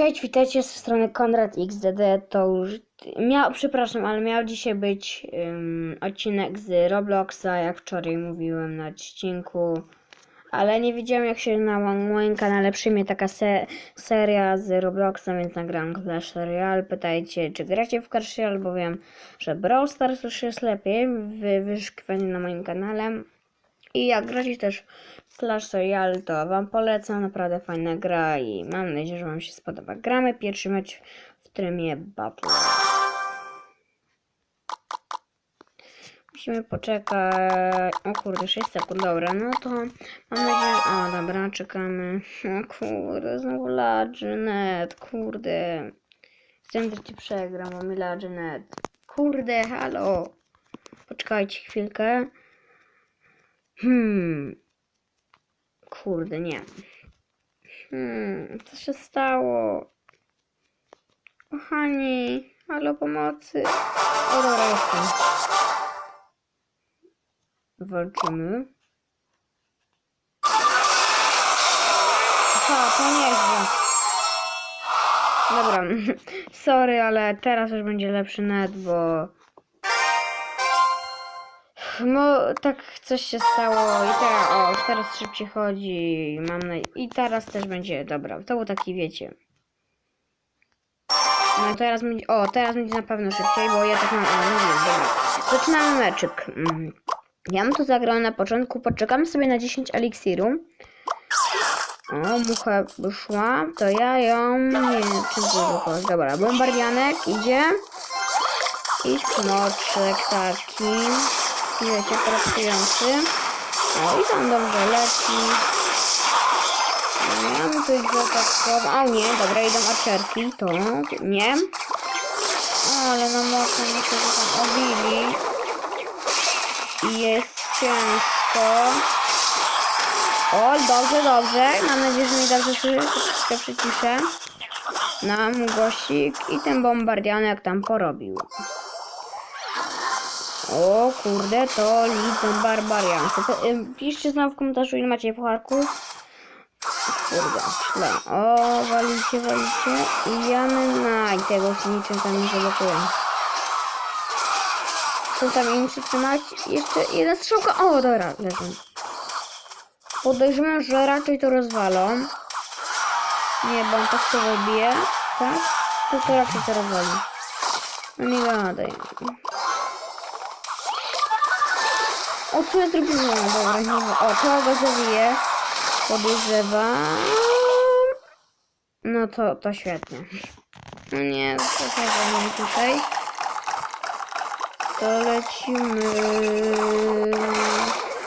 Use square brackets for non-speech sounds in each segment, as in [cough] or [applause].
Cześć, witajcie z strony Konrad XDD. To już miał, przepraszam, ale miał dzisiaj być ym, odcinek z Robloxa, jak wczoraj mówiłem na odcinku. Ale nie wiedziałem, jak się na mo- moim kanale przyjmie taka se seria z Robloxa, więc nagrałem Clash Royale. Pytajcie, czy gracie w Clash Royale, bo wiem, że Brawl Stars już jest lepiej w na moim kanale. I jak gracie też Clash Royale, to Wam polecam. Naprawdę fajna gra i mam nadzieję, że Wam się spodoba. Gramy pierwszy mecz w trybie Battle. Musimy poczekać. O kurde, 6 sekund. Dobra, no to mam nadzieję. O, dobra, czekamy. [laughs] O kurde, znowu Laginet. Kurde. Chcę, że ci przegram, mi Laginet. Kurde, halo. Poczekajcie chwilkę. Hmm. Kurde, nie. Hmm, co się stało? Kochani, halo pomocy. O, dobra, jestem. Walczymy. Aha, to nieźle. Dobra, [laughs] sorry, ale teraz już będzie lepszy net, bo... No, tak coś się stało i teraz, o, teraz szybciej chodzi, mam na... I teraz też będzie, dobra, to był taki, wiecie. No teraz będzie, o, teraz będzie na pewno szybciej, bo ja tak mam, o, nie wiem, dobra. Zaczynamy meczyk. Mm. Ja bym to zagrał na początku, poczekamy sobie na 10 eliksiru. O, mucha wyszła, to ja ją, nie wiem, czy dobra, bombardianek idzie. I smoczek taki. Wiecie, pracujący. O, i tam dobrze leci. No, ja bym tu ich zaatakował. O nie, dobra, idą archerki, to nie. Ale no mocno mi się tam obili. I jest ciężko. O, dobrze, dobrze. Mam nadzieję, że mi dobrze. Troszeczkę przyciszę. Nam głosik i ten bombardianek tam porobił. O kurde, to lidzą barbariansy. To, y, piszcie znowu w komentarzu, ile macie pucharków. Kurde, źle. O, walicie, walicie. I jamy na i tego się niczym tam nie zablokuję. Są tam inni przytrzymać. Jeszcze jeden strzałka. O, dobra, leżą. Podejrzewam, że raczej to rozwalą. Nie, bo on to wybije. Tak? To to raczej to rozwali. No nie gadaj. O, co ja zrobiłem? Dobra, nie wiem. O, to go zawiję. Podejrzewam. No to, to świetnie. No nie, to nie tutaj. To lecimy.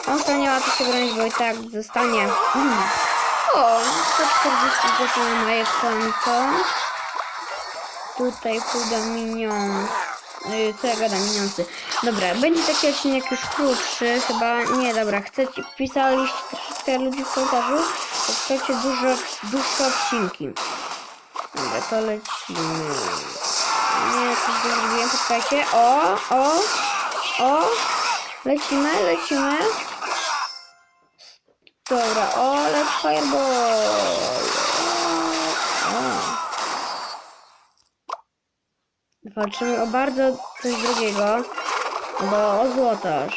On to nie ma to się bronić, bo i tak zostanie. O, 140 zł na moje konto. Tutaj pójdą minion. Yy, Co ja gadam, miniący. Dobra, będzie taki odcinek już krótszy, chyba, nie, dobra, chcecie, pisaliście troszeczkę ludzi w komentarzu, to chcecie dużo, dłuższe odcinki. Dobra, to lecimy. Nie, coś źle zrobiłem, poczekajcie, o, o, o, lecimy, lecimy. Dobra, o, let's fireball. O. Walczymy o bardzo coś drugiego, bo o złotoż.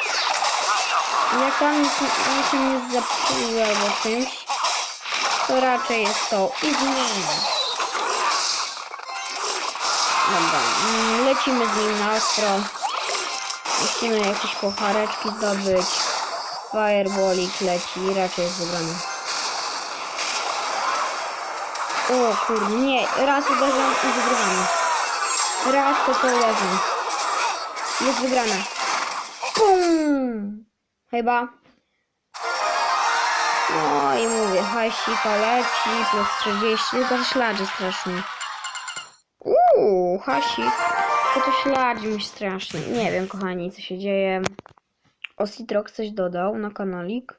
Jak tam nic się nie zapsuły albo czymś, to raczej jest to i zmiana. Dobra, mm, lecimy z nim na ostro. Musimy jakieś puchareczki zdobyć. Fireballik leci, raczej jest wygrany. O kurde, nie, raz uderzam i wygrywamy. Raz to to uderzam. Jest wygrana. Chyba. No i mówię, hajsika leci, plus 30, tylko że śladzi strasznie. Uuu, hasik. To to śladzi mi strasznie. Nie wiem, kochani, co się dzieje. Ositrok coś dodał na kanalik.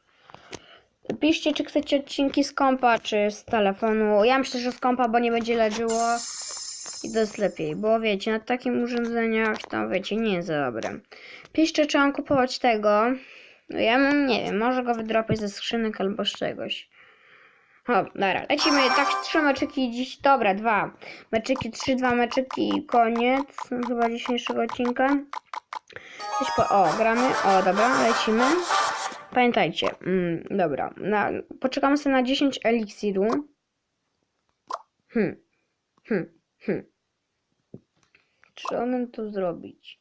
Piszcie, czy chcecie odcinki z kompa, czy z telefonu. Ja myślę, że z kompa, bo nie będzie leżyło. I to jest lepiej, bo wiecie, na takim urządzeniach to wiecie, nie jest za dobre. Piszcie, czy mam kupować tego. No ja mam, nie wiem, może go wydropię ze skrzynek albo z czegoś. O, dobra, lecimy, tak, trzy meczyki dziś, dobra, dwa meczyki, trzy, dwa meczyki i koniec chyba dzisiejszego odcinka. Coś po, o, gramy, o, dobra, lecimy. Pamiętajcie, mm, dobra, na, poczekamy sobie na 10 eliksiru. Hmm, hmm, hmm. Bym tu zrobić?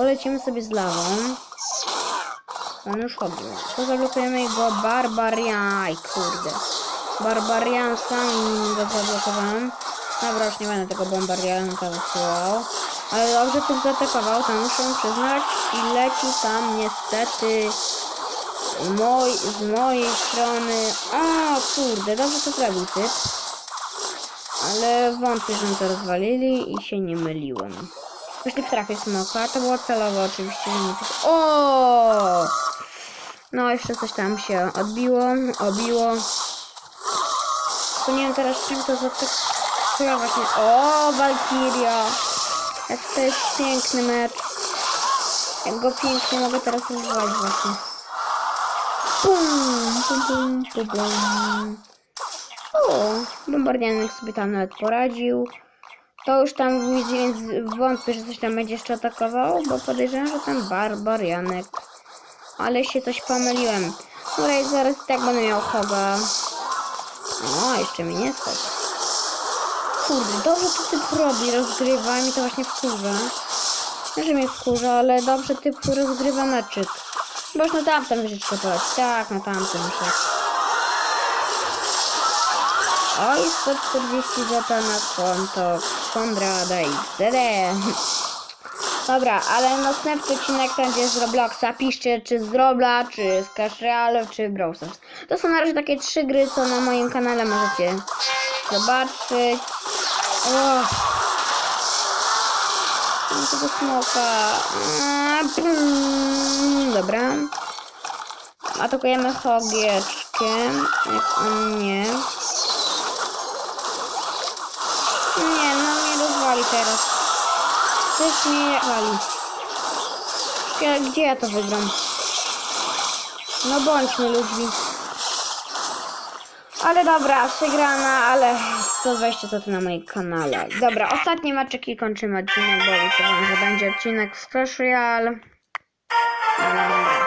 Polecimy sobie z lawą. On już chodził. To zablokujemy jego barbarian. kurde. Barbarian sami go zablokowałem. Dobra, już nie będę tego bombarianka wysyłał. Ale dobrze typ zaatakował, to muszę przyznać. I leci tam niestety moj, z mojej strony. A kurde, dobrze to zrobił typ. Ale wątpię, że to rozwalili i się nie myliłem. Właśnie w trafię smoka, to było celowo oczywiście. nie O! No, jeszcze coś tam się odbiło, obiło. Tylko nie wiem teraz czym to za Co ja właśnie... O, Valkyria! Jak to jest piękny mecz. Jak go pięknie mogę teraz używać właśnie. Pum, pum, pum, pum, pum. O, bombardianek sobie tam nawet poradził. To już tam więc wątpię, że coś tam będzie jeszcze atakował, bo podejrzewam, że tam barbarianek. Ale się coś pomyliłem. Dobra, zaraz tak będę miał choga. O, jeszcze mi nie stać. Kurde, dobrze to typ robi, rozgrywa mi to właśnie wkurza. Nie, że mnie wkurza, ale dobrze typ rozgrywa meczyk. Bo już na tamtą wyżyczkę poleć. Tak, na tamtym muszę. Oj, 140 zł na konto Konrada i CD. Dobra, ale następny odcinek będzie z Robloxa. Piszcie, czy z Robla, czy z Clash Royale, czy Brawl. To są na razie takie trzy gry, co na moim kanale możecie zobaczyć. O. Mam tego smoka. Dobra. Atakujemy Hogieczkiem. Jak on. Nie, no mnie rozwali teraz. Coś mnie wali. Gdzie ja to wygram? No bądźmy ludźmi. Ale dobra, przegrana, ale 120 to na moim kanale. Dobra, ostatnie maczeki kończymy odcinek, bo obiecałam, że będzie odcinek z Clash Royale.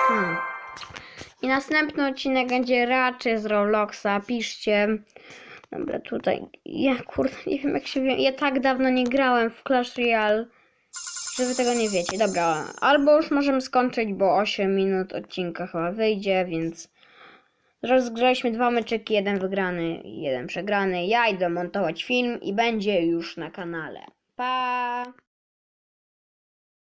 Hmm. I następny odcinek będzie raczej z Robloxa, piszcie. Dobra, tutaj. Ja kurde, nie wiem jak się. Ja tak dawno nie grałem w Clash Royale, że wy tego nie wiecie. Dobra, albo już możemy skończyć, bo 8 minut odcinka chyba wyjdzie, więc rozgrzaliśmy dwa meczyki, jeden wygrany jeden przegrany. Ja idę montować film i będzie już na kanale. Pa!